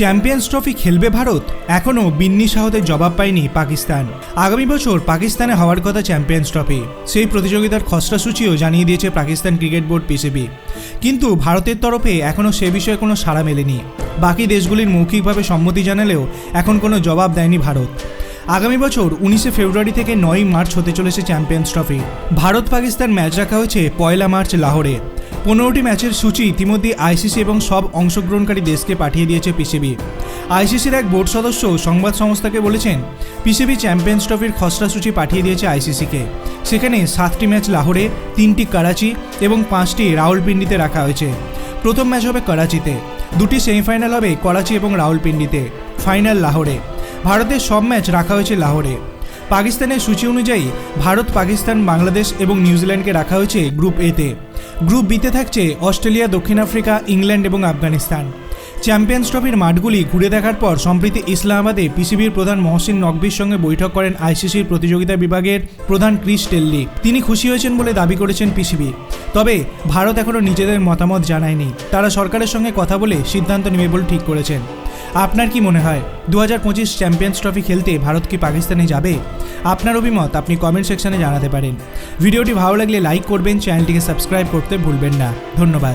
Champions trophy খেলবে ভারত, এখনও বিন্নি সাহদের জবাব পায়নি পাকিস্তান। আগামী বছর পাকিস্তানে হওয়ার কথা চ্যাম্পিয়ন্স ট্রফি, সেই প্রতিযোগিতার খসড়া সূচিও জানিয়ে দিয়েছে পাকিস্তান ক্রিকেট বোর্ড পিসিবি। কিন্তু ভারতের তরফে এখনও সে বিষয়ে কোনো সাড়া মেলেনি। বাকি দেশগুলির মৌখিকভাবে সম্মতি জানালেও এখন কোনো জবাব দেয়নি ভারত। আগামী বছর উনিশে ফেব্রুয়ারি থেকে নয় মার্চ হতে চলেছে champions trophy. Bharat Pakistan match রাখা হয়েছে পয়লা মার্চ লাহোরে। পনেরোটি ম্যাচের সূচি ইতিমধ্যে আইসিসি এবং সব অংশগ্রহণকারী দেশকে পাঠিয়ে দিয়েছে পিসিবি। আইসিসির এক বোর্ড সদস্য সংবাদ সংস্থাকে বলেছেন, পিসিবি চ্যাম্পিয়ন্স ট্রফির খসড়া সূচি পাঠিয়ে দিয়েছে আইসিসিকে। সেখানে সাতটি ম্যাচ লাহোরে, তিনটি করাচি এবং পাঁচটি রাউলপিন্ডিতে রাখা হয়েছে। প্রথম ম্যাচ হবে করাচিতে, দুটি সেমিফাইনাল হবে করাচি এবং রাউলপিন্ডিতে ফাইনাল লাহোরে। ভারতের সব ম্যাচ রাখা হয়েছে লাহোরে। পাকিস্তানের সূচি অনুযায়ী, ভারত, পাকিস্তান, বাংলাদেশ এবং নিউজিল্যান্ডকে রাখা হয়েছে গ্রুপ এতে গ্রুপ বিতে থাকছে অস্ট্রেলিয়া, দক্ষিণ আফ্রিকা, ইংল্যান্ড এবং আফগানিস্তান। চ্যাম্পিয়ন্স ট্রফির মাঠগুলি ঘুরে দেখার পর সম্প্রতি ইসলামাবাদে পিসিবির প্রধান মহসিন নকবির সঙ্গে বৈঠক করেন আইসিসির প্রতিযোগিতা বিভাগের প্রধান ক্রিস টেল্লি। তিনি খুশি হয়েছেন বলে দাবি করেছেন পিসিবি। তবে ভারত এখনও নিজেদের মতামত জানায়নি। তারা সরকারের সঙ্গে কথা বলে সিদ্ধান্ত নেবে বলে ঠিক করেছেন। আপনার কি মনে হয় দু হাজার পঁচিশ চ্যাম্পিয়ন্স ট্রফি খেলতে ভারত কি পাকিস্তানে যাবে? আপনার অভিমত আপনি কমেন্ট সেকশনে জানাতে পারেন। ভিডিওটি ভালো লাগলে লাইক করবেন, চ্যানেলটিকে সাবস্ক্রাইব করতে ভুলবেন না। ধন্যবাদ।